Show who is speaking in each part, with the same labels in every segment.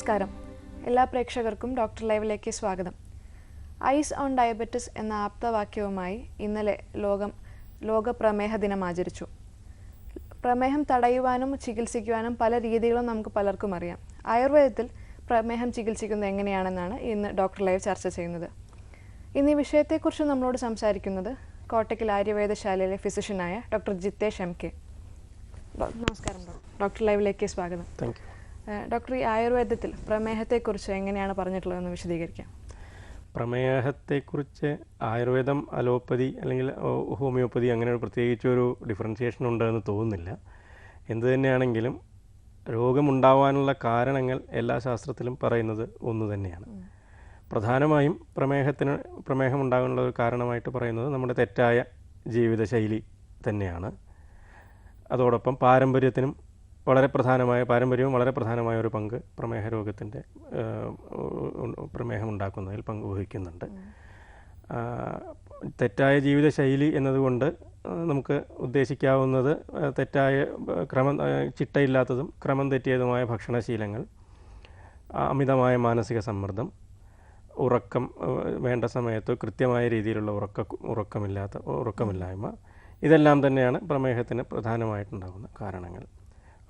Speaker 1: നമസ്കാരം. എല്ലാ പ്രേക്ഷകർക്കും ഡോക്ടർ ലൈവിലേക്ക് സ്വാഗതം. ഐസ് ഓൺ ഡയബറ്റിസ് എന്ന ആപ്തവാക്യവുമായി ഇന്നലെ ലോകം ലോക പ്രമേഹ ദിനം ആചരിച്ചു. പ്രമേഹം തടയുവാനും ചികിത്സിക്കുവാനും പല രീതികളും നമുക്ക് പലർക്കും അറിയാം. ആയുർവേദത്തിൽ പ്രമേഹം ചികിത്സിക്കുന്നത് എങ്ങനെയാണെന്നാണ് ഇന്ന് ഡോക്ടർ ലൈവ് ചർച്ച ചെയ്യുന്നത്. ഇന്ന് ഈ വിഷയത്തെക്കുറിച്ച് നമ്മളോട് സംസാരിക്കുന്നത് കോട്ടയ്ക്കൽ ആര്യവേദശാലയിലെ ഫിസിഷ്യനായ ഡോക്ടർ ജിത്തേഷ് എം കെ. നമസ്കാരം ഡോക്ടർ ലൈവിലേക്ക് സ്വാഗതം.
Speaker 2: Thank you.
Speaker 1: ഡോക്ടർ ഈ ആയുർവേദത്തിൽ പ്രമേഹത്തെക്കുറിച്ച് എങ്ങനെയാണ് പറഞ്ഞിട്ടുള്ളതെന്ന് വിശദീകരിക്കാം.
Speaker 2: പ്രമേഹത്തെക്കുറിച്ച് ആയുർവേദം അലോപ്പതി അല്ലെങ്കിൽ ഹോമിയോപ്പതി അങ്ങനെ ഒരു പ്രത്യേകിച്ച് ഒരു ഡിഫറൻസിയേഷൻ ഉണ്ടെന്ന് തോന്നുന്നില്ല. എന്തു തന്നെയാണെങ്കിലും രോഗമുണ്ടാവാനുള്ള കാരണങ്ങൾ എല്ലാ ശാസ്ത്രത്തിലും പറയുന്നത് ഒന്ന് തന്നെയാണ്. പ്രധാനമായും പ്രമേഹത്തിന് പ്രമേഹം ഉണ്ടാകാനുള്ള ഒരു കാരണമായിട്ട് പറയുന്നത് നമ്മുടെ തെറ്റായ ജീവിതശൈലി തന്നെയാണ്. അതോടൊപ്പം പാരമ്പര്യത്തിനും വളരെ പ്രധാനമായ പാരമ്പര്യവും വളരെ പ്രധാനമായ ഒരു പങ്ക് പ്രമേഹ രോഗത്തിന്റെ പ്രമേഹം ഉണ്ടാക്കുന്നതിൽ പങ്ക് വഹിക്കുന്നുണ്ട്. തെറ്റായ ജീവിതശൈലി എന്നതുകൊണ്ട് നമുക്ക് ഉദ്ദേശിക്കാവുന്നത് തെറ്റായ ക്രമം ചിട്ടയില്ലാത്തതും ക്രമം തെറ്റിയതുമായ ഭക്ഷണശീലങ്ങൾ അമിതമായ മാനസിക സമ്മർദ്ദം ഉറക്കം വേണ്ട സമയത്ത് കൃത്യമായ രീതിയിലുള്ള ഉറക്ക ഉറക്കമില്ലാത്ത ഉറക്കമില്ലായ്മ ഇതെല്ലാം തന്നെയാണ് പ്രമേഹത്തിന് പ്രധാനമായിട്ടുണ്ടാകുന്ന കാരണങ്ങൾ.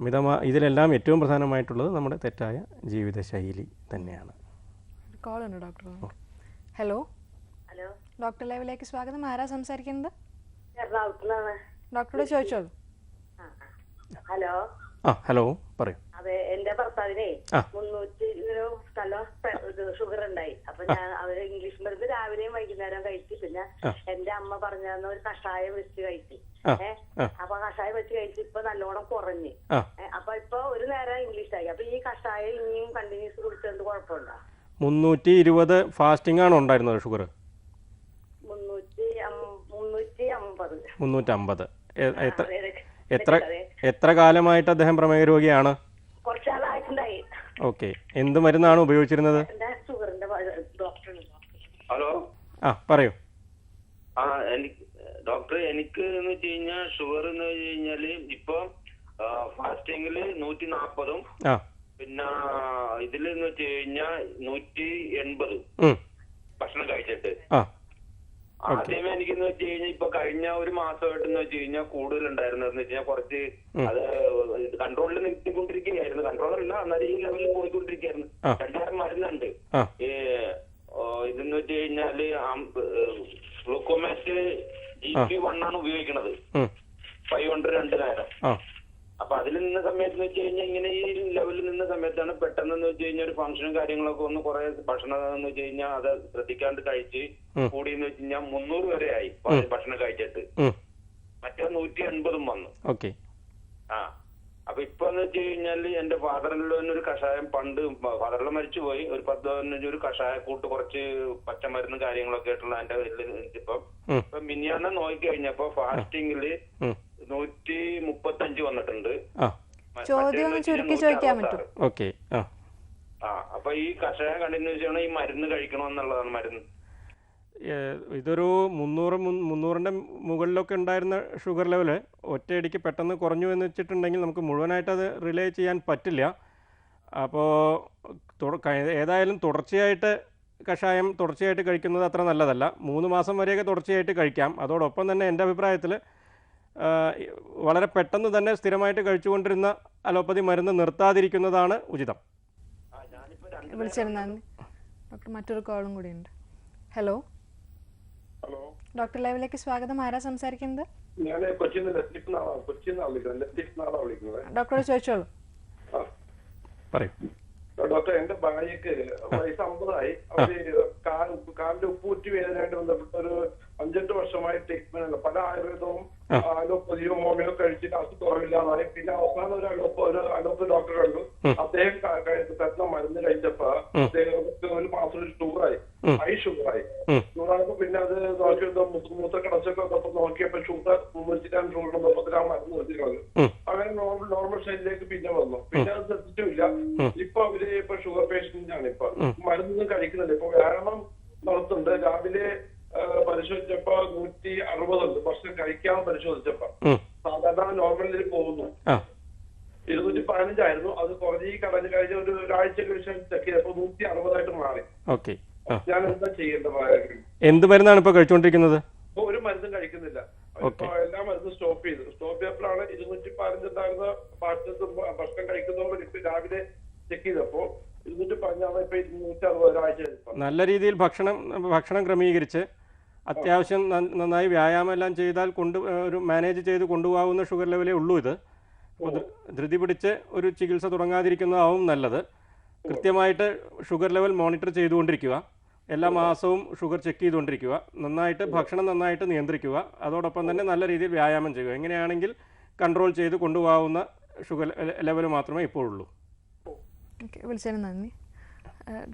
Speaker 2: അമിതമാ ഇതിലെല്ലാം ഏറ്റവും പ്രധാനമായിട്ടുള്ളത് നമ്മുടെ തെറ്റായ ജീവിതശൈലി തന്നെയാണ്.
Speaker 1: കോൾ ഉണ്ട് ഡോക്ടർ ഹലോ
Speaker 3: ഹലോ
Speaker 1: ഡോക്ടർ ലൈവിലേക്ക് സ്വാഗതം. ആരാ സംസാരിക്കുന്നത്?
Speaker 3: എറണാകുളത്തുനിന്നാണ്
Speaker 1: ഡോക്ടറോട് ചോദിച്ചോളൂ
Speaker 3: ആ. ഹലോ?
Speaker 2: ആ ഹലോ പറയൂ.
Speaker 3: അതെ എന്റെ ഭർത്താവിനെ. മുന്നൂറ്റി സ്ഥലം ഷുഗർ ഉണ്ടായി. അപ്പൊ ഞാൻ അവർ ഇംഗ്ലീഷ് മരുന്ന് രാവിലെയും വൈകുന്നേരം കഴിച്ചു പിന്നെ. എന്റെ അമ്മ പറഞ്ഞ തന്ന ഒരു കഷായം വെച്ച് കഴിച്ചു. അപ്പൊ കഷായം വെച്ച് കഴിച്ച് ഇപ്പൊ നല്ലോണം കുറഞ്ഞ്. അപ്പൊ ഇപ്പൊ ഒരു നേരം ഇംഗ്ലീഷ് ആയി അപ്പൊ ഈ കഷായം ഇനിയും കണ്ടിന്യൂസ് കുടിച്ചോണ്ട് കുഴപ്പമുണ്ടോ?
Speaker 2: മുന്നൂറ്റി ഇരുപത് ഫാസ്റ്റിംഗ് ആണോ ഉണ്ടായിരുന്നത് ഷുഗർ മുന്നൂറ്റമ്പത്. എത്ര. എത്ര എത്ര കാലമായിട്ട് അദ്ദേഹം പ്രമേഹ രോഗിയാണ് ഓക്കെ. എന്ത് മരുന്നാണ് ഉപയോഗിച്ചിരുന്നത്?
Speaker 3: എന്റെ ഷുഗറിന്റെ ഡോക്ടർ
Speaker 4: ഹലോ?
Speaker 2: ആ പറയൂ.
Speaker 4: ആ എനിക്ക് ഡോക്ടർ എനിക്ക് എന്ന് വെച്ച് കഴിഞ്ഞാൽ ഷുഗർ എന്ന് വെച്ച് കഴിഞ്ഞാൽ ഇപ്പൊ ഫാസ്റ്റിംഗിൽ നൂറ്റി നാപ്പതും പിന്നെ ഇതിൽ എന്ന് വെച്ച് കഴിഞ്ഞാൽ നൂറ്റി എൺപത് ഭക്ഷണം കഴിച്ചിട്ട്. ആദ്യമേ എനിക്കെന്ന് വെച്ച് കഴിഞ്ഞാൽ ഇപ്പൊ കഴിഞ്ഞ ഒരു മാസമായിട്ട് എന്ന് വെച്ച് കഴിഞ്ഞാൽ കൂടുതൽ ഉണ്ടായിരുന്നു എന്ന് വെച്ച് കഴിഞ്ഞാൽ കുറച്ച് അത് കൺട്രോളിൽ നിർത്തിക്കൊണ്ടിരിക്കുകയായിരുന്നു കൺട്രോളല്ല എന്നാലും ഈ ലെവലിൽ പോയിക്കൊണ്ടിരിക്കുകയായിരുന്നു. രണ്ടായിരം മരുന്നുണ്ട്. ഇതെന്ന് വെച്ച് കഴിഞ്ഞാൽ ഗ്ലൂക്കോമാറ്റ് ജി പി വൺ ആണ് ഉപയോഗിക്കുന്നത് ഫൈവ് ഹൺഡ്രഡ് രണ്ട് നേരം. അപ്പൊ അതിൽ നിന്ന സമയത്ത് എന്ന് വെച്ച് കഴിഞ്ഞാൽ ഇങ്ങനെ ഈ ലെവലിൽ നിന്ന സമയത്താണ് പെട്ടെന്ന് വെച്ച് കഴിഞ്ഞാൽ ഒരു ഫംഗ്ഷനും കാര്യങ്ങളൊക്കെ ഒന്ന് കുറെ ഭക്ഷണം എന്ന് വെച്ച് കഴിഞ്ഞാൽ അത് ശ്രദ്ധിക്കാണ്ട് കഴിച്ച്. കൂടി എന്ന് വെച്ച് കഴിഞ്ഞാൽ മുന്നൂറ് വരെ ആയി. ഭക്ഷണം കഴിച്ചിട്ട്. മറ്റേ നൂറ്റി എൺപതും വന്നു.
Speaker 2: ഓക്കെ.
Speaker 4: ആ. അപ്പൊ ഇപ്പൊ എന്ന് വെച്ച് കഴിഞ്ഞാൽ എന്റെ ഫാദറിലുള്ള ഒരു കഷായം പണ്ട് ഫാദറിൽ മരിച്ചുപോയി ഒരു പത്ത് പതിനഞ്ച് ഒരു കഷായക്കൂട്ട് കുറച്ച് പച്ചമരുന്നും കാര്യങ്ങളൊക്കെ ആയിട്ടുള്ള എന്റെ ഇപ്പം. ഇപ്പൊ മിനിയാന്ന് നോക്കി കഴിഞ്ഞപ്പോ
Speaker 2: ഫാസ്റ്റിംഗിൽ
Speaker 4: നൂറ്റി മുപ്പത്തഞ്ച് വന്നിട്ടുണ്ട്.
Speaker 2: ആ.
Speaker 1: ചോദ്യം ചുരുക്കി ചോദിക്കാൻ
Speaker 4: 166.
Speaker 2: ഓക്കെ. ആ
Speaker 4: അപ്പൊ ഈ കഷായം കണ്ടിന്യൂസ് ചെയ്യണം ഈ മരുന്ന് കഴിക്കണം എന്നുള്ളതാണ്
Speaker 2: മരുന്ന്. ഇതൊരു മുന്നൂറ് മുന്നൂറിന്റെ മുകളിലൊക്കെ ഉണ്ടായിരുന്ന ഷുഗർ ലെവൽ ഒറ്റയടിക്ക് പെട്ടെന്ന് കുറഞ്ഞു എന്ന് വെച്ചിട്ടുണ്ടെങ്കിൽ നമുക്ക് മുഴുവനായിട്ട് അത് റിലേ ചെയ്യാൻ പറ്റില്ല. അപ്പോൾ ഏതായാലും തുടർച്ചയായിട്ട് കഷായം തുടർച്ചയായിട്ട് കഴിക്കുന്നത് അത്ര നല്ലതല്ല. മൂന്ന് മാസം വരെയൊക്കെ തുടർച്ചയായിട്ട് കഴിക്കാം. അതോടൊപ്പം തന്നെ എന്റെ അഭിപ്രായത്തിൽ വളരെ പെട്ടെന്ന് തന്നെ സ്ഥിരമായിട്ട് കഴിച്ചുകൊണ്ടിരുന്ന അലോപ്പതി മരുന്ന് നിർത്താതിരിക്കുന്നതാണ് ഉചിതം.
Speaker 1: വിളിച്ചിരുന്ന ഡോക്ടർ മറ്റൊരു കോളും കൂടി ഉണ്ട് ഹലോ?
Speaker 5: ഹലോ.
Speaker 1: ഡോക്ടർ ലൈവിലേക്ക് സ്വാഗതം. ആരാ സംസാരിക്കുന്നത്?
Speaker 5: ഞാൻ വിളിക്കുന്നത്. ലത്തീഫ് നാളാണ് വിളിക്കുന്നത്.
Speaker 1: ഡോക്ടറോട് ചോദിച്ചോളൂ.
Speaker 2: പറയൂ.
Speaker 5: ഡോക്ടർ എന്റെ ഭാര്യക്ക് വയസ്സ് അമ്പതായി അവർ കാൽ കാലിന്റെ ഉപ്പൂറ്റി വേദനയായിട്ട് ബന്ധപ്പെട്ട ഒരു അഞ്ചെട്ട് വർഷമായി ട്രീറ്റ്മെന്റ് പല ആയുർവേദവും അലോപ്പതിയോ ഹോമിയോ കഴിച്ചിട്ട് അസുഖം കുറവില്ലാതായി പിന്നെ അവസാനം ഒരു അലോപ്പ ഒരു അലോപ്പ ഡോക്ടർ കണ്ടു. അദ്ദേഹം തരുന്ന മരുന്ന് കഴിച്ചപ്പോ അദ്ദേഹത്തിന് ഒരു മാസം ഒരു ഷുഗറായി ഹൈ ഷുഗറായി. ഷുഗറായപ്പോ പിന്നെ അത് നോക്കിയപ്പോ മൂത്ത കടച്ചൊക്കെ വന്നപ്പോ നോക്കിയപ്പോ ഷുഗർ മുന്നൂറ്റിരാം ഷുഗർ വന്നപ്പോ ആ മരുന്ന് നിർത്തി കളഞ്ഞു അങ്ങനെ നോർമൽ നോർമൽ സ്റ്റേജിലേക്ക് പിന്നെ വന്നു. പിന്നെ അത് ശ്രദ്ധിച്ചില്ല ഇപ്പൊ അവർ ഇപ്പൊ ഷുഗർ പേഷ്യന്റ് ആണ് ഇപ്പൊ. മരുന്നൊന്നും കഴിക്കുന്നില്ല. ഇപ്പൊ വ്യായാമം നടത്തുന്നുണ്ട്. രാവിലെ പരിശോധിച്ചപ്പോ നൂറ്റി അറുപതുണ്ട്. ഭക്ഷണം കഴിക്കാൻ പരിശോധിച്ചപ്പോ. സാധാരണ നോർമലിൽ പോകുന്നു. ഇരുന്നൂറ്റി പതിനഞ്ചായിരുന്നു. അത് കുറഞ്ഞ് ഈ കടഞ്ഞ് കഴിഞ്ഞ ഒരു ഒരാഴ്ചയ്ക്ക് ശേഷം ചെക്ക് ചെയ്തപ്പോ നൂറ്റി അറുപതായിട്ട് മാറി.
Speaker 2: ഓക്കെ.
Speaker 5: ഞാൻ എന്താ ചെയ്യേണ്ടത്?
Speaker 2: എന്ത് മരുന്നാണ് ഇപ്പൊ കഴിച്ചുകൊണ്ടിരിക്കുന്നത്?
Speaker 5: ഇപ്പൊ ഒരു മരുന്നും കഴിക്കുന്നില്ല. എല്ലാ മരുന്നും സ്റ്റോപ്പ് ചെയ്തു. സ്റ്റോപ്പ് ചെയ്തപ്പോഴാണ് ഇരുന്നൂറ്റി പതിനഞ്ചുണ്ടായിരുന്ന ഭക്ഷണം കഴിക്കുന്നവർ ഇപ്പൊ രാവിലെ ചെക്ക് ചെയ്തപ്പോ ഇരുന്നൂറ്റി പതിനാറ് ഇപ്പൊ ഇരുന്നൂറ്റി അറുപത് ഒരാഴ്ച
Speaker 2: നല്ല രീതിയിൽ ഭക്ഷണം ഭക്ഷണം ക്രമീകരിച്ച് അത്യാവശ്യം നന്നായി വ്യായാമം എല്ലാം ചെയ്താൽ കൊണ്ട് ഒരു മാനേജ് ചെയ്ത് കൊണ്ടുപോകാവുന്ന ഷുഗർ ലെവലേ ഉള്ളൂ ഇത്. അപ്പോൾ ധൃതി പിടിച്ച് ഒരു ചികിത്സ തുടങ്ങാതിരിക്കുന്നതാവും നല്ലത്. കൃത്യമായിട്ട് ഷുഗർ ലെവൽ മോണിറ്റർ ചെയ്തുകൊണ്ടിരിക്കുക. എല്ലാ മാസവും ഷുഗർ ചെക്ക് ചെയ്തുകൊണ്ടിരിക്കുക. നന്നായിട്ട് ഭക്ഷണം നന്നായിട്ട് നിയന്ത്രിക്കുക. അതോടൊപ്പം തന്നെ നല്ല രീതിയിൽ വ്യായാമം ചെയ്യുക. എങ്ങനെയാണെങ്കിൽ കൺട്രോൾ ചെയ്ത് കൊണ്ടുപോകാവുന്ന ഷുഗർ ലെവൽ മാത്രമേ ഇപ്പോഴുള്ളൂ.
Speaker 1: ഓക്കെ. വിളിച്ചതിന് നന്ദി.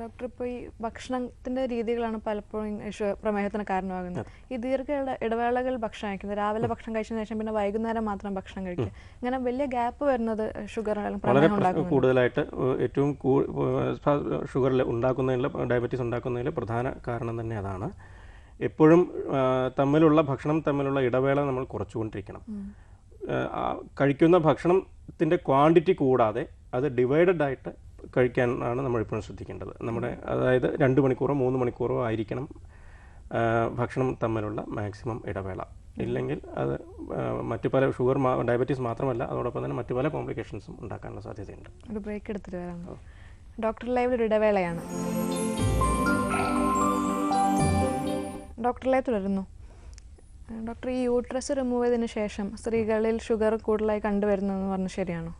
Speaker 1: ഡോക്ടർ ഇപ്പോൾ ഈ ഭക്ഷണത്തിന്റെ രീതികളാണ് പലപ്പോഴും പ്രമേഹത്തിന് കാരണമാകുന്നത്. ഈ ദീർഘ ഇടവേളകൾ ഭക്ഷണം കഴിക്കുന്നത് രാവിലെ ഭക്ഷണം കഴിച്ചതിന് ശേഷം പിന്നെ വൈകുന്നേരം മാത്രം ഭക്ഷണം കഴിക്കുക. ഇങ്ങനെ വലിയ ഗ്യാപ്പ് വരുന്നത് ഷുഗർ
Speaker 2: വളരെ കൂടുതലായിട്ട് ഏറ്റവും ഷുഗറിൽ ഉണ്ടാക്കുന്നതിൽ ഡയബറ്റീസ് ഉണ്ടാക്കുന്നതിൽ പ്രധാന കാരണം തന്നെ അതാണ്. എപ്പോഴും തമ്മിലുള്ള ഭക്ഷണം തമ്മിലുള്ള ഇടവേള നമ്മൾ കുറച്ചുകൊണ്ടിരിക്കണം. കഴിക്കുന്ന ഭക്ഷണത്തിന്റെ ക്വാണ്ടിറ്റി കൂടാതെ അത് ഡിവൈഡഡ് ആയിട്ട് കഴിക്കാനാണ് നമ്മൾ ഇപ്പോഴും ശ്രദ്ധിക്കേണ്ടത്. നമ്മുടെ അതായത് രണ്ട് മണിക്കൂറോ മൂന്ന് മണിക്കൂറോ ആയിരിക്കണം ഭക്ഷണം തമ്മിലുള്ള മാക്സിമം ഇടവേള. ഇല്ലെങ്കിൽ അത് മറ്റു പല ഷുഗർ ഡയബറ്റീസ് മാത്രമല്ല അതോടൊപ്പം തന്നെ മറ്റു പല കോംപ്ലിക്കേഷൻസും ഉണ്ടാക്കാനുള്ള സാധ്യതയുണ്ട്.
Speaker 1: ഒരു ബ്രേക്ക് എടുത്തിട്ട് വരാം. ഡോക്ടർ ഒരു ഇടവേളയാണ്. ഡോക്ടർ ലൈവ് തുടരുന്നു. ഡോക്ടർ ഈ യൂട്രസ് റിമൂവ് ചെയ്തതിന് ശേഷം സ്ത്രീകളിൽ ഷുഗർ കൂടുതലായി കണ്ടുവരുന്നതെന്ന് പറഞ്ഞ് ശരിയാണോ?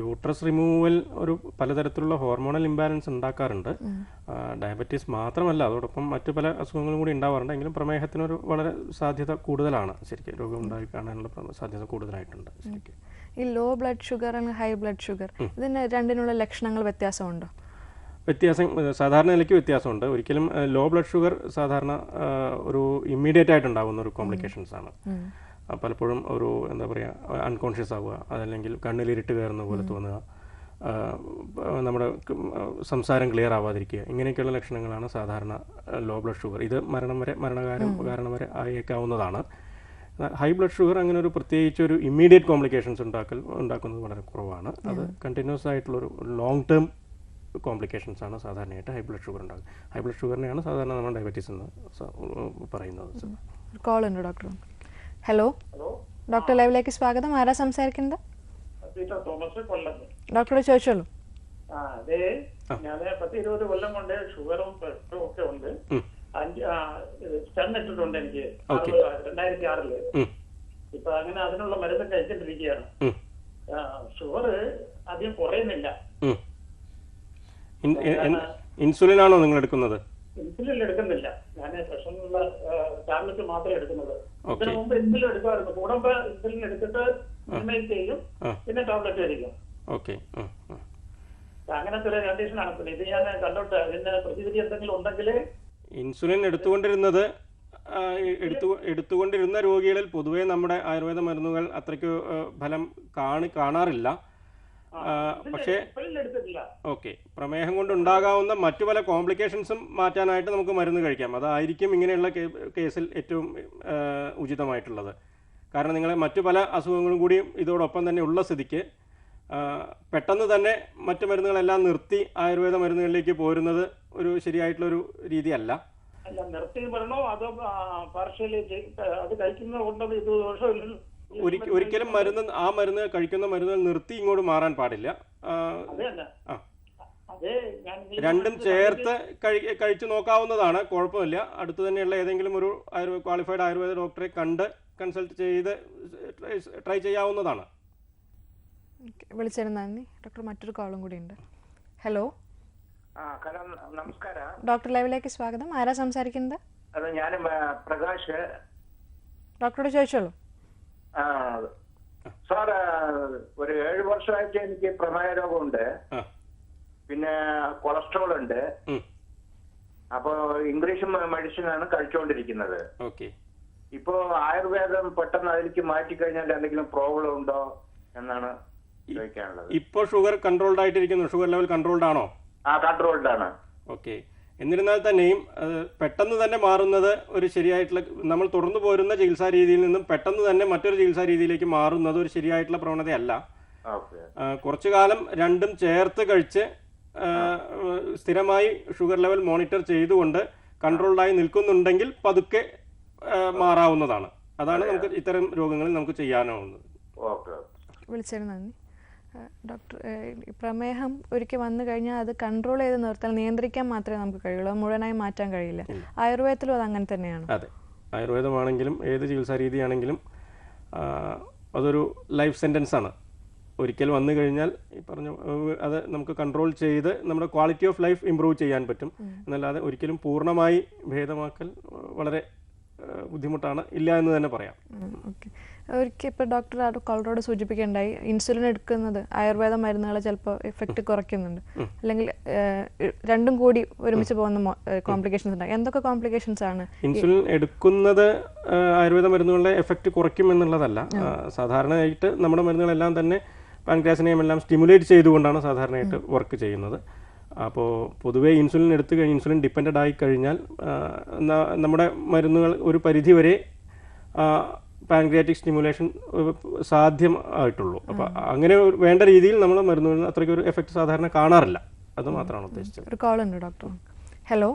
Speaker 2: യൂട്രസ് റിമൂവൽ ഒരു പലതരത്തിലുള്ള ഹോർമോണൽ ഇംബാലൻസ് ഉണ്ടാക്കാറുണ്ട്. ഡയബറ്റീസ് മാത്രമല്ല അതോടൊപ്പം മറ്റു പല അസുഖങ്ങളും കൂടി ഉണ്ടാവാറുണ്ട്. എങ്കിലും പ്രമേഹത്തിനൊരു വളരെ സാധ്യത കൂടുതലാണ്. ശരിക്കും രോഗം ഉണ്ടായി കാണാനുള്ള സാധ്യത കൂടുതലായിട്ടുണ്ട് ശരിക്കും.
Speaker 1: ഈ ലോ ബ്ലഡ് ഷുഗർ അല്ലെങ്കിൽ ഹൈ ബ്ലഡ് ഷുഗർ ഇതിന് രണ്ടിനുള്ള ലക്ഷണങ്ങൾ വ്യത്യാസമുണ്ടോ?
Speaker 2: വ്യത്യാസം സാധാരണ നിലയ്ക്ക് വ്യത്യാസമുണ്ട്. ഒരിക്കലും ലോ ബ്ലഡ് ഷുഗർ സാധാരണ ഒരു ഇമ്മീഡിയറ്റ് ആയിട്ട് ഉണ്ടാകുന്ന ഒരു കോംപ്ലിക്കേഷൻസ് ആണ്. പലപ്പോഴും ഒരു എന്താ പറയുക അൺകോൺഷ്യസ് ആവുക അതല്ലെങ്കിൽ കണ്ണിൽ ഇരുട്ട് കയറുന്ന പോലെ തോന്നുക. നമ്മുടെ സംസാരം ക്ലിയർ ആവാതിരിക്കുക. ഇങ്ങനെയൊക്കെയുള്ള ലക്ഷണങ്ങളാണ് സാധാരണ ലോ ബ്ലഡ് ഷുഗർ ഇത് മരണം വരെ മരണകാരം കാരണം വരെ ആയേക്കാവുന്നതാണ്. ഹൈ ബ്ലഡ് ഷുഗർ അങ്ങനെ ഒരു പ്രത്യേകിച്ച് ഒരു ഇമ്മീഡിയറ്റ് കോംപ്ലിക്കേഷൻസ് ഉണ്ടാക്കൽ ഉണ്ടാക്കുന്നത് വളരെ കുറവാണ്. അത് കണ്ടിന്യൂസ് ആയിട്ടുള്ള ഒരു ലോങ് ടേം കോംപ്ലിക്കേഷൻസ് ആണ് സാധാരണയായിട്ട് ഹൈ ബ്ലഡ് ഷുഗർ ഉണ്ടാകുന്നത് ഹൈ ബ്ലഡ് ഷുഗറിനെയാണ് സാധാരണ നമ്മൾ ഡയബറ്റീസ് എന്ന് പറയുന്നത്.
Speaker 1: കോൾ ഉണ്ട് ഡോക്ടർ ഹലോ ഡോക്ടർ ലൈവിലേക്ക് സ്വാഗതം. ആരാ സംസാരിക്കുന്നത്? ഡോക്ടറെ ചോദിച്ചോളൂ.
Speaker 6: ആ അതെ ഞാൻ പത്ത് ഇരുപത് കൊല്ലം കൊണ്ട് ഷുഗറും പ്രഷറും ഒക്കെ ഉണ്ട്. അഞ്ച് സ്റ്റൺ ഇട്ടിട്ടുണ്ട് എനിക്ക്.
Speaker 2: Okay.
Speaker 6: അറുപത് രണ്ടായിരത്തി
Speaker 2: ആറിൽ.
Speaker 6: ഇപ്പൊ അങ്ങനെ അതിനുള്ള മരുന്ന് കഴിച്ചിട്ടിരിക്കുകയാണ്. ഷുഗർ അധികം കുറയുന്നില്ല.
Speaker 2: ഇൻസുലിൻ ആണോ നിങ്ങൾ എടുക്കുന്നത്?
Speaker 6: ഇൻസുലിൻ എടുക്കുന്നില്ല. ഞാൻ പ്രഷറിനുള്ള ടാബ്ലറ്റ് മാത്രമേ എടുക്കുന്നത്
Speaker 2: Okay.
Speaker 6: ഇതിനു മുമ്പ് ഇൻസുലിൻ എടുക്കാറുണ്ട് കൂടുമ്പോ ഇൻസുലിൻ എടുത്തിട്ട് മിനിമൈസ് ചെയ്യും. പിന്നെ ടാബ്ലറ്റ് കഴിക്കും
Speaker 2: ഓക്കെ.
Speaker 6: അങ്ങനത്തെ ഒരു കണ്ടീഷനാണ് പിന്നെ ഇത് ഞാൻ കണ്ടോട്ട്. അതിന്റെ പ്രതിവിധി എന്തെങ്കിലും ഉണ്ടെങ്കിൽ
Speaker 2: ഇൻസുലിൻ എടുത്തുകൊണ്ടിരുന്നത് എടുത്തു എടുത്തുകൊണ്ടിരുന്ന രോഗികളിൽ പൊതുവേ നമ്മുടെ ആയുർവേദ മരുന്നുകൾ അത്രയ്ക്ക് ഫലം കാണി കാണാറില്ല. പക്ഷേ ഓക്കെ. പ്രമേഹം കൊണ്ട് ഉണ്ടാകാവുന്ന മറ്റു പല കോംപ്ലിക്കേഷൻസും മാറ്റാനായിട്ട് നമുക്ക് മരുന്ന് കഴിക്കാം. അതായിരിക്കും ഇങ്ങനെയുള്ള കേസിൽ ഏറ്റവും ഉചിതമായിട്ടുള്ളത്. കാരണം നിങ്ങൾ മറ്റു പല അസുഖങ്ങളും കൂടി ഇതോടൊപ്പം തന്നെ ഉള്ള സ്ഥിതിക്ക് പെട്ടെന്ന് തന്നെ മറ്റു മരുന്നുകളെല്ലാം നിർത്തി ആയുർവേദ മരുന്നുകളിലേക്ക് പോരുന്നത് ഒരു ശരിയായിട്ടുള്ള ഒരു രീതിയല്ല.
Speaker 6: അല്ല നിർത്തി വരണോ അതോ പാർഷ്യലി അത് കഴിക്കുന്നത് കൊണ്ടത് ഇത് ദോഷമില്ലല്ലോ.
Speaker 2: ഒരിക്കലും മരുന്ന് ആ മരുന്ന് കഴിക്കുന്ന മരുന്നുകൾ നിർത്തി ഇങ്ങോട്ട് മാറാൻ പാടില്ല. രണ്ടും ചേർത്ത് കഴിച്ചു നോക്കാവുന്നതാണ്. കുഴപ്പമില്ല. അടുത്ത് തന്നെയുള്ള ഏതെങ്കിലും ഒരു ആയുർവേദ ക്വാളിഫൈഡ് ആയുർവേദ ഡോക്ടറെ കണ്ട് കൺസൾട്ട് ചെയ്ത് ട്രൈ ചെയ്യാവുന്നതാണ്.
Speaker 1: ഓക്കെ. വിളിച്ചതിന് നന്ദി. ഡോക്ടർ മറ്റൊരു കോളും കൂടി ഉണ്ട്. ഹലോ.
Speaker 7: നമസ്കാര.
Speaker 1: ഡോക്ടർ ലൈവിലേക്ക് സ്വാഗതം. ആരാ സംസാരിക്കുന്നത്?
Speaker 7: അത് ഞാൻ പ്രകാശ്.
Speaker 1: ഡോക്ടറോട് ചോദിച്ചോളൂ.
Speaker 7: സാർ ഒരു ഏഴ് വർഷമായിട്ട് എനിക്ക് പ്രമേയ രോഗമുണ്ട്. പിന്നെ കൊളസ്ട്രോൾ ഉണ്ട്. അപ്പോ ഇംഗ്ലീഷ് മെഡിസിൻ ആണ് കഴിച്ചുകൊണ്ടിരിക്കുന്നത് ഇപ്പോ ആയുർവേദം പെട്ടെന്ന് അതിലേക്ക് മാറ്റി കഴിഞ്ഞാൽ എന്തെങ്കിലും പ്രോബ്ലം ഉണ്ടോ എന്നാണ് ചോദിക്കാനുള്ളത്.
Speaker 2: ഇപ്പോ ഷുഗർ കൺട്രോൾഡ് ആയിട്ടിരിക്കുന്നു ഷുഗർ ലെവൽ കൺട്രോൾഡ് ആണോ
Speaker 7: ആ കൺട്രോൾഡ് ആണ്
Speaker 2: ഓക്കെ. എന്നിരുന്നാൽ തന്നെയും അത് പെട്ടെന്ന് തന്നെ മാറുന്നത് ഒരു ശരിയായിട്ടുള്ള നമ്മൾ തുടർന്നു പോരുന്ന ചികിത്സാ രീതിയിൽ നിന്നും പെട്ടെന്ന് തന്നെ മറ്റൊരു ചികിത്സാ രീതിയിലേക്ക് മാറുന്നത് ഒരു ശരിയായിട്ടുള്ള പ്രവണതയല്ല.
Speaker 7: ഓക്കെ.
Speaker 2: കുറച്ചു കാലം രണ്ടും ചേർത്ത് കഴിച്ച് സ്ഥിരമായി ഷുഗർ ലെവൽ മോണിറ്റർ ചെയ്തുകൊണ്ട് കൺട്രോൾഡായി നിൽക്കുന്നുണ്ടെങ്കിൽ പതുക്കെ മാറാവുന്നതാണ്. അതാണ് നമുക്ക് ഇത്തരം രോഗങ്ങളിൽ നമുക്ക് ചെയ്യാനാവുന്നത്.
Speaker 7: ഓക്കെ.
Speaker 1: വിളിച്ചതിന് നന്ദി. ഡോക്ടർ പ്രമേഹം ഒരിക്കൽ വന്നു കഴിഞ്ഞാൽ അത് കൺട്രോൾ ചെയ്ത് നിർത്താൻ നിയന്ത്രിക്കാൻ മാത്രമേ നമുക്ക് കഴിയുള്ളൂ. മുഴുവനായി മാറ്റാൻ കഴിയില്ല. ആയുർവേദത്തിലും അത് അങ്ങനെ തന്നെയാണ്.
Speaker 2: അതെ. ആയുർവേദമാണെങ്കിലും ഏത് ചികിത്സാ രീതിയാണെങ്കിലും അതൊരു ലൈഫ് സെന്റൻസ് ആണ്. ഒരിക്കൽ വന്നു കഴിഞ്ഞാൽ ഈ പറഞ്ഞ അത് നമുക്ക് കൺട്രോൾ ചെയ്ത് നമ്മുടെ ക്വാളിറ്റി ഓഫ് ലൈഫ് ഇമ്പ്രൂവ് ചെയ്യാൻ പറ്റും. എന്നല്ലാതെ ഒരിക്കലും പൂർണമായി ഭേദമാക്കൽ വളരെ ബുദ്ധിമുട്ടാണ്. ഇല്ല എന്ന് തന്നെ പറയാം.
Speaker 1: ഓക്കെ. ഒരിക്കൽ ഇപ്പോൾ ഡോക്ടർ കോളറോട് സൂചിപ്പിക്കുകയുണ്ടായി ഇൻസുലിൻ എടുക്കുന്നത് ആയുർവേദ മരുന്നുകളെ ചിലപ്പോൾ എഫക്റ്റ് കുറയ്ക്കുന്നുണ്ട്. അല്ലെങ്കിൽ രണ്ടും കൂടി ഒരുമിച്ച് പോകുന്ന കോംപ്ലിക്കേഷൻസ് ഉണ്ടാകും. എന്തൊക്കെ കോംപ്ലിക്കേഷൻസ് ആണ്?
Speaker 2: ഇൻസുലിൻ എടുക്കുന്നത് ആയുർവേദ മരുന്നുകളുടെ എഫക്റ്റ് കുറയ്ക്കും എന്നുള്ളതല്ല. സാധാരണയായിട്ട് നമ്മുടെ മരുന്നുകളെല്ലാം തന്നെ പാൻക്രാസിനെയും എല്ലാം സ്റ്റിമുലേറ്റ് ചെയ്തുകൊണ്ടാണ് സാധാരണയായിട്ട് വർക്ക് ചെയ്യുന്നത്. അപ്പോൾ പൊതുവേ ഇൻസുലിൻ എടുത്തു കഴിഞ്ഞ് ഇൻസുലിൻ ഡിപ്പെൻഡഡ് ആയി കഴിഞ്ഞാൽ നമ്മുടെ മരുന്നുകൾ ഒരു പരിധിവരെ പാൻക്രിയാറ്റിക് സ്റ്റിമുലേഷൻ സാധ്യം ആയിട്ടുള്ളൂ അപ്പോൾ അങ്ങനെ വേണ്ട രീതിയിൽ നമ്മൾ മരുന്നുകളിൽ അത്രയ്ക്ക് ഒരു എഫക്റ്റ് സാധാരണ കാണാറില്ല. അത് മാത്രമാണ് ഉദ്ദേശിച്ചത്.
Speaker 1: ഒരു കോൾ ഉണ്ട് ഡോക്ടർ. ഹലോ.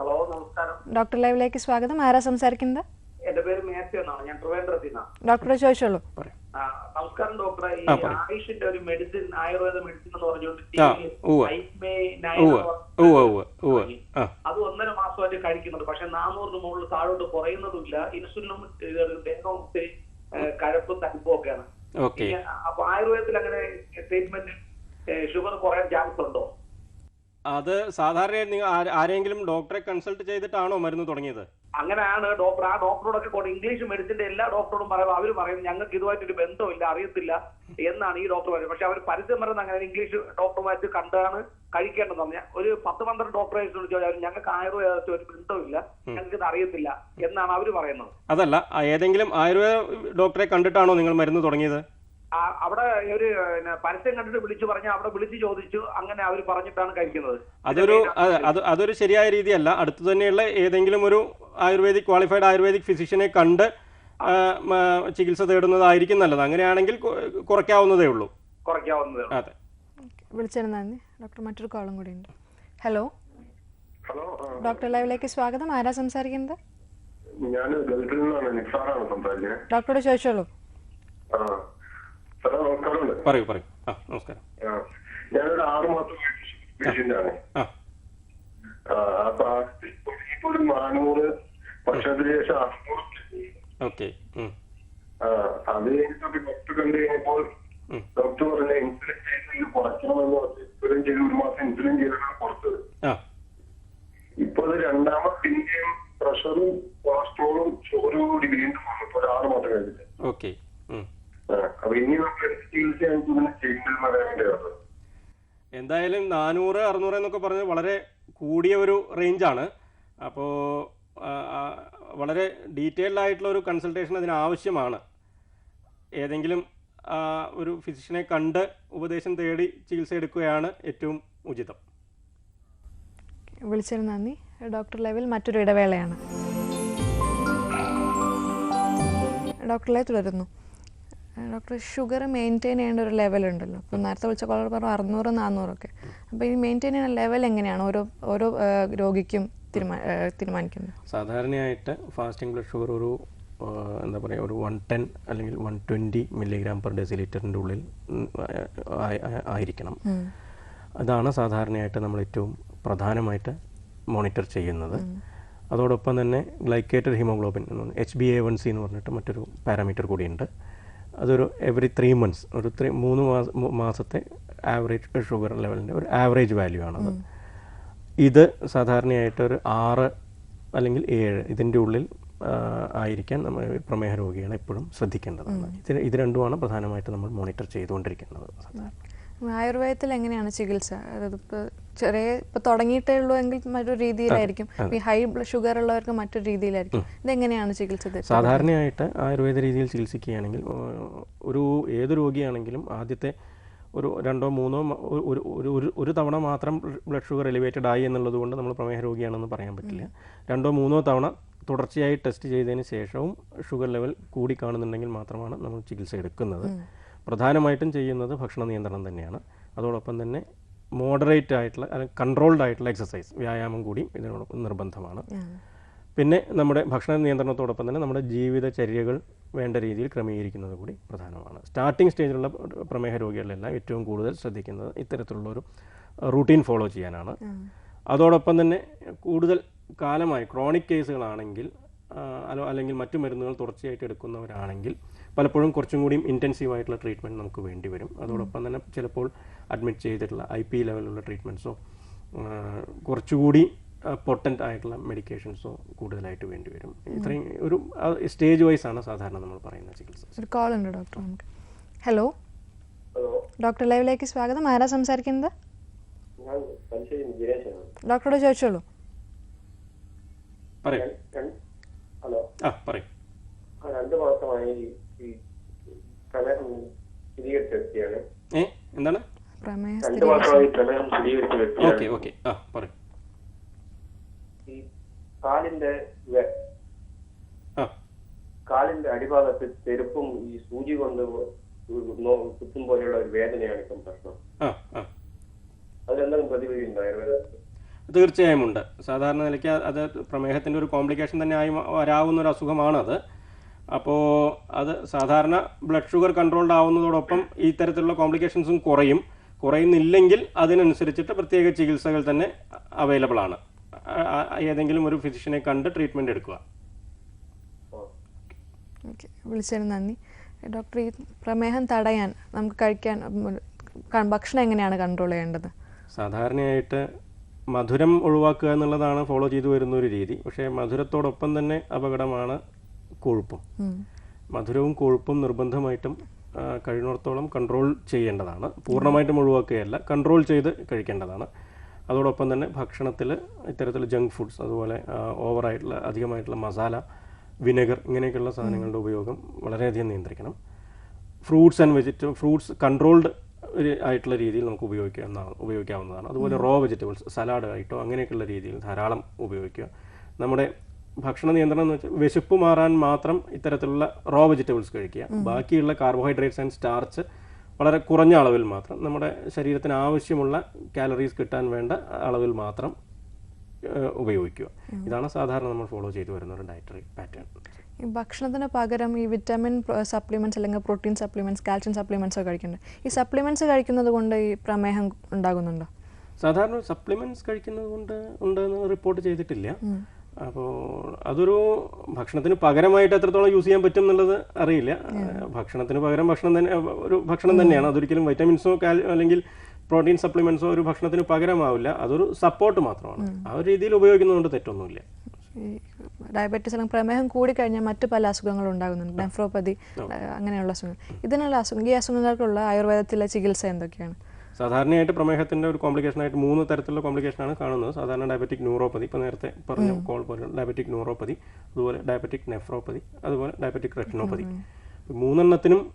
Speaker 6: ഹലോ നമസ്കാരം.
Speaker 1: ഡോക്ടർ ലൈവിലേക്ക് സ്വാഗതം. ആരാ സംസാരിക്കുന്നത്?
Speaker 6: എന്റെ പേര് മാത്യു എന്നാണ്. ഞാൻ ട്രിവാൻഡ്രത്തിൽ നിന്നാണ്.
Speaker 1: ഡോക്ടറെ ചോദിച്ചോളൂ.
Speaker 6: നമസ്കാരം ഡോക്ടറെ. ഈ. ആയുഷിന്റെ ഒരു മെഡിസിൻ ആയുർവേദ മെഡിസിൻ എന്ന് പറഞ്ഞുകൊണ്ട് അത് ഒന്നര മാസമായിട്ട് കഴിക്കുന്നുണ്ട് പക്ഷെ നാനൂറിന് മുകളിൽ താഴോട്ട് കുറയുന്നതുമില്ല. ഇൻസുലിനും ദേഹവും ഒത്തിരി കഴപ്പും തണുപ്പും ഒക്കെയാണ്. അപ്പൊ ആയുർവേദത്തിൽ അങ്ങനെ ട്രീറ്റ്മെന്റ് ഷുഗർ കുറയാൻ ചാൻസ് ഉണ്ടോ?
Speaker 2: അത് സാധാരണ നിങ്ങൾ ആരെങ്കിലും ഡോക്ടറെ കൺസൾട്ട് ചെയ്തിട്ടാണോ മരുന്ന് തുടങ്ങിയത്?
Speaker 6: അങ്ങനെയാണ് ഡോക്ടർ. ആ ഡോക്ടറോടൊക്കെ കൊണ്ട് ഇംഗ്ലീഷ് മെഡിസിന്റെ എല്ലാ ഡോക്ടറോടും പറയുമ്പോൾ അവർ പറയും ഞങ്ങൾക്ക് ഇതുമായിട്ടൊരു ബന്ധമില്ല അറിയത്തില്ല എന്നാണ് ഈ ഡോക്ടർ പറയുന്നത്. പക്ഷെ അവർ പരസ്യം പറയുന്നത് അങ്ങനെ ഇംഗ്ലീഷ് ഡോക്ടറുമായിട്ട് കണ്ടാണ് കഴിക്കേണ്ടതെന്ന് പറഞ്ഞ ഒരു പത്ത് പന്ത്രണ്ട് ഡോക്ടറെ ചോദിച്ചാൽ ഞങ്ങൾക്ക് ആയുർവേദത്തിൽ ഒരു ബന്ധമില്ല ഞങ്ങൾക്ക് ഇത് അറിയത്തില്ല എന്നാണ് അവർ പറയുന്നത്.
Speaker 2: അതല്ല ഏതെങ്കിലും ആയുർവേദ ഡോക്ടറെ കണ്ടിട്ടാണോ നിങ്ങൾ മരുന്ന് തുടങ്ങിയത്?
Speaker 6: അവിടെ ഒരു പരസ്യം കണ്ടിട്ട് വിളിച്ചു പറഞ്ഞു അവിടെ വിളിച്ചു ചോദിച്ചു അങ്ങനെ അവർ പറഞ്ഞിട്ടാണ് കഴിക്കുന്നത്.
Speaker 2: അതൊരു അത് അത് അതൊരു ശരിയായ രീതിയല്ല. അടുത്തു തന്നെയുള്ള ഏതെങ്കിലും ഒരു ആയുർവേദിക് ക്വാളിഫൈഡ് ആയുർവേദിക് ഫിസിഷ്യനെ കണ്ട് ചികിത്സ തേടുന്നതായിരിക്കും നല്ലത്. അങ്ങനെയാണെങ്കിൽ കുറയ്ക്കാവുന്നതേ ഉള്ളൂ.
Speaker 6: കുറയ്ക്കാവുന്നതേ
Speaker 2: അതെ.
Speaker 1: വിളിച്ചതിന് നന്ദി. ഡോക്ടർ മറ്റൊരു കോളും കൂടി ഉണ്ട്. ഹലോ?
Speaker 5: ഹലോ
Speaker 1: ഡോക്ടർ ലൈവിലേക്ക് സ്വാഗതം. ആരാ സംസാരിക്കുന്നത്?
Speaker 5: ഞാൻ ഗൾഫിൽ നിന്നാണ് നിസാറാണ് സംസാരിക്കുന്നത്.
Speaker 1: ഡോക്ടറോട് ചോദിച്ചോളൂ.
Speaker 2: പറയൂ പറയൂ. ആ നമസ്കാരം.
Speaker 5: ഞാനൊരു ആറ് മാസം പേഷ്യന്റ് ആണ്
Speaker 2: ആ.
Speaker 5: ആ, അപ്പൊ ആ ഇപ്പൊ ഒരു നാനൂറ് വർഷത്തിന് ശേഷം
Speaker 2: ഓക്കെ
Speaker 5: ആ, അത് കഴിഞ്ഞിട്ട് ഡോക്ടർ കണ്ടു കഴിഞ്ഞപ്പോൾ
Speaker 2: ഉം.
Speaker 5: ഡോക്ടർ പറഞ്ഞ ഇൻസുലിൻ ചെയ്യുന്നത് കുറയ്ക്കണമെന്ന് പറഞ്ഞ് ഇൻസുലിൻ ചെയ്ത് ഒരു മാസം ഇൻസുലിൻ ചെയ്തിട്ടാണ് കൊടുത്തത്
Speaker 2: ആ
Speaker 5: ഇപ്പൊ അത് രണ്ടാമത് പിന്നെയും പ്രഷറും കൊളസ്ട്രോളും ഷുഗറും കൂടി വീണ്ടും വന്നു ഇപ്പൊ ഒരു ആറ് മാസം കഴിഞ്ഞിട്ട്
Speaker 2: ഓക്കെ
Speaker 5: ആ, അപ്പൊ ഇനി നമ്മൾ എന്ത് ചികിത്സയാണ് ഇതിനെ ചെയ്യുന്നതെന്ന് അറിയാൻ വേണ്ടിയാണ്
Speaker 2: എന്തായാലും നാനൂറ് അറുന്നൂറ് എന്നൊക്കെ പറഞ്ഞത് വളരെ കൂടിയ ഒരു റേഞ്ചാണ് അപ്പോൾ വളരെ ഡീറ്റെയിൽഡ് ആയിട്ടുള്ള ഒരു കൺസൾട്ടേഷൻ അതിന് ആവശ്യമാണ്. ഏതെങ്കിലും ഒരു ഫിസിഷ്യനെ കണ്ട് ഉപദേശം തേടി ചികിത്സ എടുക്കുകയാണ് ഏറ്റവും ഉചിതം.
Speaker 1: വിളിച്ചതിന് നന്ദി. ഡോക്ടർ ലെവൽ മറ്റൊരു ഇടവേളയാണ്. ഡോക്ടർ ലൈവ് തുടരുന്നു. ഡോക്ടർ ഷുഗർ മെയിന്റെയിൻ ചെയ്യേണ്ട ഒരു ലെവൽ ഉണ്ടല്ലോ. ഇപ്പോൾ നേരത്തെ വിളിച്ച കോളർ പറഞ്ഞു അറുന്നൂറ് നാനൂറൊക്കെ അപ്പോൾ ഈ മെയിന്റെയിൻ ചെയ്യുന്ന ലെവൽ എങ്ങനെയാണ്? ഓരോ ഓരോ രോഗിക്കും തീരുമാനിക്കുന്നത്
Speaker 2: സാധാരണയായിട്ട് ഫാസ്റ്റിംഗ് ബ്ലഡ് ഷുഗർ ഒരു എന്താ പറയുക ഒരു വൺ ടെൻ അല്ലെങ്കിൽ വൺ ട്വന്റി മില്ലിഗ്രാം പെർ ഡെസി ലിറ്ററിന്റെ ഉള്ളിൽ ആയിരിക്കണം. അതാണ് സാധാരണയായിട്ട് നമ്മൾ ഏറ്റവും പ്രധാനമായിട്ട് മോണിറ്റർ ചെയ്യുന്നത്. അതോടൊപ്പം തന്നെ glycated haemoglobin H B A one C എന്ന് പറഞ്ഞിട്ട് മറ്റൊരു പാരാമീറ്റർ കൂടിയുണ്ട്. അതൊരു എവറി ത്രീ മന്ത്സ് ഒരു ത്രീ മൂന്ന് മാസ മാസത്തെ ആവറേജ് ഷുഗർ ലെവലിന്റെ ഒരു ആവറേജ് വാല്യൂ ആണത്. ഇത് സാധാരണയായിട്ട് ഒരു ആറ് അല്ലെങ്കിൽ ഏഴ് ഇതിന്റെ ഉള്ളിൽ ആയിരിക്കാൻ നമ്മൾ പ്രമേഹ രോഗികളെ എപ്പോഴും ശ്രദ്ധിക്കേണ്ടതാണ്. ഇത് ഇത് രണ്ടുമാണ് പ്രധാനമായിട്ട് നമ്മൾ മോണിറ്റർ ചെയ്തുകൊണ്ടിരിക്കുന്നത്
Speaker 1: ആയുർവേദത്തിൽ എങ്ങനെയാണ് ചികിത്സ? അതായത് ഇപ്പോൾ ചെറിയ ഇപ്പോൾ തുടങ്ങിയിട്ടേ ഉള്ളൂ എങ്കിൽ മറ്റൊരു രീതിയിലായിരിക്കും. ഈ ഹൈ ഷുഗർ ഉള്ളവർക്ക് മറ്റൊരു രീതിയിലായിരിക്കും. ഇതെങ്ങനെയാണ് ചികിത്സ?
Speaker 2: സാധാരണയായിട്ട് ആയുർവേദ രീതിയിൽ ചികിത്സിക്കുകയാണെങ്കിൽ ഒരു ഏത് രോഗിയാണെങ്കിലും ആദ്യത്തെ ഒരു രണ്ടോ മൂന്നോ ഒരു ഒരു ഒരു തവണ മാത്രം ബ്ലഡ് ഷുഗർ എലിവേറ്റഡ് ആയി എന്നുള്ളത് കൊണ്ട് നമ്മൾ പ്രമേഹ രോഗിയാണെന്ന് പറയാൻ പറ്റില്ല. രണ്ടോ മൂന്നോ തവണ തുടർച്ചയായി ടെസ്റ്റ് ചെയ്തതിന് ശേഷവും ഷുഗർ ലെവൽ കൂടി കാണുന്നുണ്ടെങ്കിൽ മാത്രമാണ് നമ്മൾ ചികിത്സ എടുക്കുന്നത്. പ്രധാനമായിട്ടും ചെയ്യുന്നത് ഭക്ഷണ നിയന്ത്രണം തന്നെയാണ്. അതോടൊപ്പം തന്നെ മോഡറേറ്റ് ആയിട്ടുള്ള അല്ലെങ്കിൽ കൺട്രോൾഡ് ആയിട്ടുള്ള എക്സസൈസ് വ്യായാമം കൂടി ഇതിനോടൊപ്പം നിർബന്ധമാണ്. പിന്നെ നമ്മുടെ ഭക്ഷണ നിയന്ത്രണത്തോടൊപ്പം തന്നെ നമ്മുടെ ജീവിതചര്യകൾ വേണ്ട രീതിയിൽ ക്രമീകരിക്കുന്നത് കൂടി പ്രധാനമാണ്. സ്റ്റാർട്ടിംഗ് സ്റ്റേജിലുള്ള പ്രമേഹ രോഗികളിലെല്ലാം ഏറ്റവും കൂടുതൽ ശ്രദ്ധിക്കുന്നത് ഇത്തരത്തിലുള്ള ഒരു റൂട്ടീൻ ഫോളോ ചെയ്യാനാണ് അതോടൊപ്പം തന്നെ കൂടുതൽ കാലമായി ക്രോണിക് കേസുകളാണെങ്കിൽ അല്ലോ അല്ലെങ്കിൽ മറ്റു മരുന്നുകൾ തുടർച്ചയായിട്ട് എടുക്കുന്നവരാണെങ്കിൽ പലപ്പോഴും കുറച്ചും കൂടിയും ഇന്റൻസീവ് ആയിട്ടുള്ള ട്രീറ്റ്മെന്റ് നമുക്ക് വേണ്ടി വരും. അതോടൊപ്പം തന്നെ ചിലപ്പോൾ അഡ്മിറ്റ് ചെയ്തിട്ടുള്ള ഐ പി ലെവലുള്ള ട്രീറ്റ്മെന്റ്സോ കുറച്ചുകൂടി പൊട്ടന്റ് ആയിട്ടുള്ള മെഡിക്കേഷൻസോ കൂടുതലായിട്ട് വേണ്ടി വരും. ഇത്രയും ഒരു സ്റ്റേജ് വൈസ് ആണ് സാധാരണ നമ്മൾ പറയുന്ന ചികിത്സ.
Speaker 1: ഒരു കോൾ ഉണ്ട് ഡോക്ടർ നമുക്ക്. ഹലോ ഡോക്ടർ ലൈവിലേക്ക് സ്വാഗതം. ആരാ സംസാരിക്കുന്നത്? ഡോക്ടറോട് ചോദിച്ചോളൂ.
Speaker 2: പറയും.
Speaker 8: ഹലോ.
Speaker 2: ആ പറയും.
Speaker 8: രണ്ട് മാസമായി ഈ പ്രമേഹം സ്ഥിരീകരിച്ച വ്യക്തിയാണ്
Speaker 2: എന്താണ്?
Speaker 1: പ്രമേഹ
Speaker 8: രണ്ട് മാസമായി പ്രമേഹം സ്ഥിരീകരിച്ച
Speaker 2: ഓക്കെ
Speaker 8: വ്യക്തിയാണ്
Speaker 2: ഓക്കെ. ആ പറയും.
Speaker 8: കാലിന്റെ കാലിന്റെ അടിഭാഗത്ത് ചെരുപ്പും ഈ സൂചി കൊണ്ട് കുത്തും പോലെയുള്ള ഒരു വേദനയാണ് ഇപ്പം പ്രശ്നം. അതിലെന്തെങ്കിലും പ്രതിവിധി ഉണ്ടോ ആയുർവേദത്തിൽ
Speaker 2: തീർച്ചയായും ഉണ്ട്. സാധാരണ നിലയ്ക്ക് അത് പ്രമേഹത്തിന്റെ ഒരു കോംപ്ലിക്കേഷൻ തന്നെ ആയി വരാവുന്ന ഒരു അസുഖമാണത് അപ്പോൾ അത് സാധാരണ ബ്ലഡ് ഷുഗർ കൺട്രോൾഡ് ആവുന്നതോടൊപ്പം ഈ തരത്തിലുള്ള കോംപ്ലിക്കേഷൻസും കുറയും. കുറയുന്നില്ലെങ്കിൽ അതിനനുസരിച്ചിട്ട് പ്രത്യേക ചികിത്സകൾ തന്നെ അവൈലബിൾ ആണ്. ഏതെങ്കിലും ഒരു ഫിസിഷ്യനെ കണ്ട് ട്രീറ്റ്മെന്റ് എടുക്കുക.
Speaker 1: ഓക്കെ വിളിച്ചതിന് നന്ദി. ഡോക്ടർ ഈ പ്രമേഹം തടയാൻ നമുക്ക് കഴിക്കാൻ ഭക്ഷണം എങ്ങനെയാണ് കൺട്രോൾ ചെയ്യേണ്ടത്?
Speaker 2: സാധാരണയായിട്ട് മധുരം ഒഴിവാക്കുക എന്നുള്ളതാണ് ഫോളോ ചെയ്തു വരുന്ന ഒരു രീതി. പക്ഷേ മധുരത്തോടൊപ്പം തന്നെ അപകടമാണ് കൊഴുപ്പും. മധുരവും കൊഴുപ്പും നിർബന്ധമായിട്ടും കഴിയുന്നിടത്തോളം കൺട്രോൾ ചെയ്യേണ്ടതാണ്. പൂർണമായിട്ടും ഒഴിവാക്കുകയല്ല കൺട്രോൾ ചെയ്ത് കഴിക്കേണ്ടതാണ്. അതോടൊപ്പം തന്നെ ഭക്ഷണത്തിൽ ഇത്തരത്തിൽ ജങ്ക് ഫുഡ്സ് അതുപോലെ ഓവറായിട്ടുള്ള അധികമായിട്ടുള്ള മസാല വിനെഗർ ഇങ്ങനെയൊക്കെയുള്ള സാധനങ്ങളുടെ ഉപയോഗം വളരെയധികം നിയന്ത്രിക്കണം. Fruits and vegetable fruits controlled ആയിട്ടുള്ള രീതിയിൽ നമുക്ക് ഉപയോഗിക്കാവുന്നതാണ് ഉപയോഗിക്കാവുന്നതാണ്. അതുപോലെ റോ വെജിറ്റബിൾസ് സലാഡ് ആയിട്ടോ അങ്ങനെയൊക്കെയുള്ള രീതിയിൽ ധാരാളം ഉപയോഗിക്കുക. നമ്മുടെ ഭക്ഷണ നിയന്ത്രണം എന്ന് വെച്ചാൽ വിശപ്പ് മാറാൻ മാത്രം ഇത്തരത്തിലുള്ള റോ വെജിറ്റബിൾസ് കഴിക്കുക. ബാക്കിയുള്ള കാർബോഹൈഡ്രേറ്റ്സ് ആൻഡ് സ്റ്റാർച്ച് വളരെ കുറഞ്ഞ അളവിൽ മാത്രം നമ്മുടെ ശരീരത്തിന് ആവശ്യമുള്ള കാലറീസ് കിട്ടാൻ വേണ്ട അളവിൽ മാത്രം ഉപയോഗിക്കുക. ഇതാണ് സാധാരണ നമ്മൾ ഫോളോ ചെയ്തു വരുന്ന ഒരു ഡയറ്ററി പാറ്റേൺ
Speaker 1: ഈ ഭക്ഷണത്തിന് പകരം ഈ വിറ്റാമിൻ സപ്ലിമെന്റ്സ് അല്ലെങ്കിൽ പ്രോട്ടീൻ സപ്ലിമെന്റ്സ് കാൽഷ്യം സപ്ലിമെന്റ്സ് ഒക്കെ കഴിക്കുന്നുണ്ട് ഈ സപ്ലിമെന്റ്സ് കഴിക്കുന്നത് കൊണ്ട് ഈ പ്രമേഹം ഉണ്ടാകുന്നുണ്ടോ?
Speaker 2: സാധാരണ സപ്ലിമെന്റ്സ് കഴിക്കുന്നത് കൊണ്ട് ഉണ്ടെന്ന് റിപ്പോർട്ട് ചെയ്തിട്ടില്ല. അപ്പോൾ അതൊരു ഭക്ഷണത്തിന് പകരമായിട്ട് എത്രത്തോളം യൂസ് ചെയ്യാൻ പറ്റും എന്നുള്ളത് അറിയില്ല. ഭക്ഷണത്തിന് പകരം ഭക്ഷണം തന്നെ ഒരു ഭക്ഷണം തന്നെയാണ്. അതൊരിക്കലും വൈറ്റമിൻസോ കാൽ അല്ലെങ്കിൽ പ്രോട്ടീൻ സപ്ലിമെന്റ്സോ ഒരു ഭക്ഷണത്തിന് പകരമാവില്ല. അതൊരു സപ്പോർട്ട് മാത്രമാണ്. ആ ഒരു രീതിയിൽ ഉപയോഗിക്കുന്നതുകൊണ്ട് തെറ്റൊന്നുമില്ല.
Speaker 1: ഡയബറ്റിസ് ഡയബറ്റീസ് അല്ലെങ്കിൽ പ്രമേഹം കൂടിക്കഴിഞ്ഞാൽ മറ്റു പല അസുഖങ്ങളും ഉണ്ടാകുന്നുണ്ട്. നെഫ്രോപ്പതി അങ്ങനെയുള്ള അസുഖങ്ങൾ. ഇതിനുള്ള അസുഖം ഈ അസുഖങ്ങൾക്കുള്ള ആയുർവേദത്തിലെ ചികിത്സ എന്തൊക്കെയാണ്?
Speaker 2: സാധാരണയായിട്ട് പ്രമേഹത്തിന്റെ ഒരു കോംപ്ലിക്കേഷൻ ആയിട്ട് മൂന്ന് തരത്തിലുള്ള കോംപ്ലിക്കേഷൻ ആണ് കാണുന്നത്. സാധാരണ ഡയബറ്റിക് ന്യൂറോപ്പതി ഇപ്പോൾ നേരത്തെ പറഞ്ഞു കോൾ പോലെ ഡയബറ്റിക് ന്യൂറോപ്പതി അതുപോലെ ഡയബറ്റിക് നെഫ്രോപ്പതി അതുപോലെ ഡയബറ്റിക് റെറ്റിനോപ്പതി. മൂന്നെണ്ണത്തിനും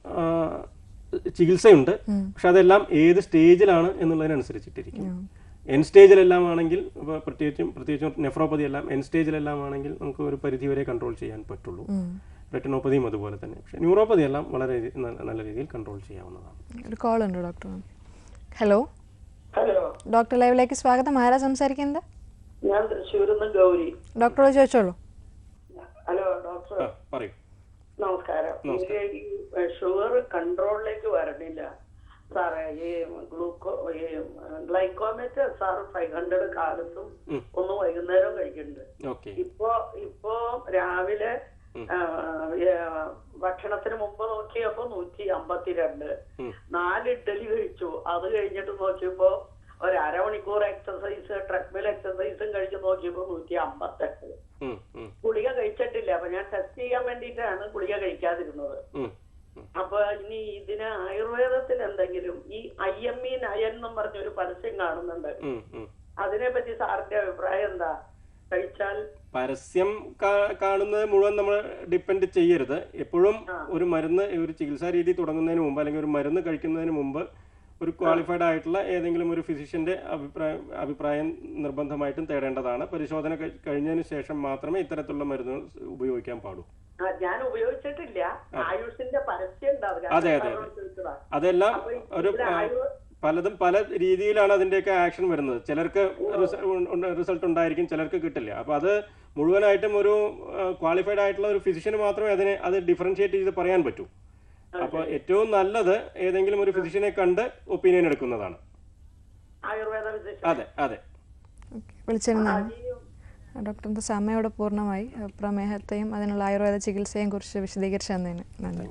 Speaker 2: ചികിത്സയുണ്ട്. പക്ഷെ അതെല്ലാം ഏത് സ്റ്റേജിലാണ് എന്നുള്ളതിനനുസരിച്ചിട്ടിരിക്കും. എൻ സ്റ്റേജിലെല്ലാം ആണെങ്കിൽ ഇപ്പോൾ പ്രത്യേകിച്ചും പ്രത്യേകിച്ചും നെഫ്രോപ്പതി എല്ലാം എൻ സ്റ്റേജിലെല്ലാം ആണെങ്കിൽ നമുക്ക് ഒരു പരിധി വരെ കൺട്രോൾ ചെയ്യാൻ പറ്റുള്ളൂ. റെറ്റിനോപ്പതിയും അതുപോലെ തന്നെ. പക്ഷേ ന്യൂറോപ്പതി എല്ലാം വളരെ നല്ല- നല്ല രീതിയിൽ കൺട്രോൾ ചെയ്യാവുന്നതാണ്.
Speaker 1: ഒരു കോൾ ഉണ്ട് ഡോക്ടർ ഹലോ.
Speaker 3: ഹലോ.
Speaker 1: ഡോക്ടർ ലൈവിലേക്ക് സ്വാഗതം. ആരാ സംസാരിക്കുന്നത്?
Speaker 3: ഞാൻ തൃശ്ശൂരിൽ നിന്ന് ഗൗരി.
Speaker 1: ഡോക്ടറോട് ചോദിച്ചോളൂ.
Speaker 3: ഹലോ ഡോക്ടർ
Speaker 2: പറയൂ.
Speaker 3: നമസ്കാരം. എനിക്ക് ഷുഗർ കൺട്രോളിലേക്ക് വരണില്ല. സാറേ ഈ ഗ്ലൂക്കോ ഈ ഗ്ലൈക്കോമേറ്റ് സാർ ഫൈവ് ഹൺഡ്രഡ് കാലത്തും ഒന്ന് വൈകുന്നേരവും കഴിക്കുന്നുണ്ട്.
Speaker 2: ഓക്കെ.
Speaker 3: ഇപ്പോ ഇപ്പോ രാവിലെ ഭക്ഷണത്തിന് മുമ്പ് നോക്കിയപ്പോ നൂറ്റി അമ്പത്തിരണ്ട്. നാല് ഇഡ്ഡലി കഴിച്ചു. അത് കഴിഞ്ഞിട്ട് നോക്കിയപ്പോ ഒരു അരമണിക്കൂർ എക്സസൈസ് ട്രെഡ്മിൽ എക്സസൈസും കഴിച്ച് നോക്കിയപ്പോ നൂറ്റി അമ്പത്തെട്ട്. ഗുളിക കഴിച്ചിട്ടില്ല. അപ്പൊ ഞാൻ ടെസ്റ്റ് ചെയ്യാൻ വേണ്ടിയിട്ടാണ് ഗുളിക കഴിക്കാതിരുന്നത്. അപ്പൊ ഇനി ഇതിന് ആയുർവേദത്തിൽ എന്തെങ്കിലും ഈ ഐ എം ഇ നയൻ എന്നും പറഞ്ഞൊരു പരസ്യം കാണുന്നുണ്ട്.
Speaker 2: ഉം, ഉം.
Speaker 3: അതിനെ പറ്റി സാറിന്റെ അഭിപ്രായം എന്താ? കഴിച്ചാൽ
Speaker 2: പരസ്യം കാണുന്നത് മുഴുവൻ നമ്മൾ ഡിപ്പെൻഡ് ചെയ്യരുത്. എപ്പോഴും ഒരു മരുന്ന് ഒരു ചികിത്സാ രീതി തുടങ്ങുന്നതിന് മുമ്പ് അല്ലെങ്കിൽ ഒരു മരുന്ന് കഴിക്കുന്നതിന് മുമ്പ് ഒരു ക്വാളിഫൈഡ് ആയിട്ടുള്ള ഏതെങ്കിലും ഒരു ഫിസിഷ്യന്റെ അഭിപ്രായം അഭിപ്രായം നിർബന്ധമായിട്ടും തേടേണ്ടതാണ്. പരിശോധന കഴി- കഴിഞ്ഞതിന് ശേഷം മാത്രമേ ഇത്തരത്തിലുള്ള മരുന്നുകൾ ഉപയോഗിക്കാൻ പാടൂ.
Speaker 3: ഞാൻ ഉപയോഗിച്ചിട്ടില്ല. ആയുഷിന്റെ പരസ്യം
Speaker 2: അതെ, അതെ, അതെ. അതെല്ലാം ഒരു പലതും പല രീതിയിലാണ് അതിന്റെയൊക്കെ ആക്ഷൻ വരുന്നത്. ചിലർക്ക് റിസൾട്ട് ഉണ്ടായിരിക്കും ചിലർക്ക് കിട്ടില്ല. അപ്പോൾ അത് മുഴുവനായിട്ടും ഒരു ക്വാളിഫൈഡ് ആയിട്ടുള്ള ഒരു ഫിസിഷ്യന് മാത്രമേ അതിനെ അത് ഡിഫറൻഷിയേറ്റ് ചെയ്ത് പറയാൻ പറ്റൂ. അപ്പോൾ ഏറ്റവും നല്ലത് ഏതെങ്കിലും ഒരു ഫിസിഷ്യനെ കണ്ട് ഒപ്പീനിയൻ എടുക്കുന്നതാണ്.
Speaker 3: ആയുർവേദ വിശേഷം
Speaker 2: അതെ അതെ.
Speaker 1: ഡോക്ടറിന്റെ സമയോടെ പൂർണമായി. പ്രമേഹത്തെയും അതിനുള്ള ആയുർവേദ ചികിത്സയെയും കുറിച്ച് വിശദീകരിച്ചു തന്നതിന് നന്ദി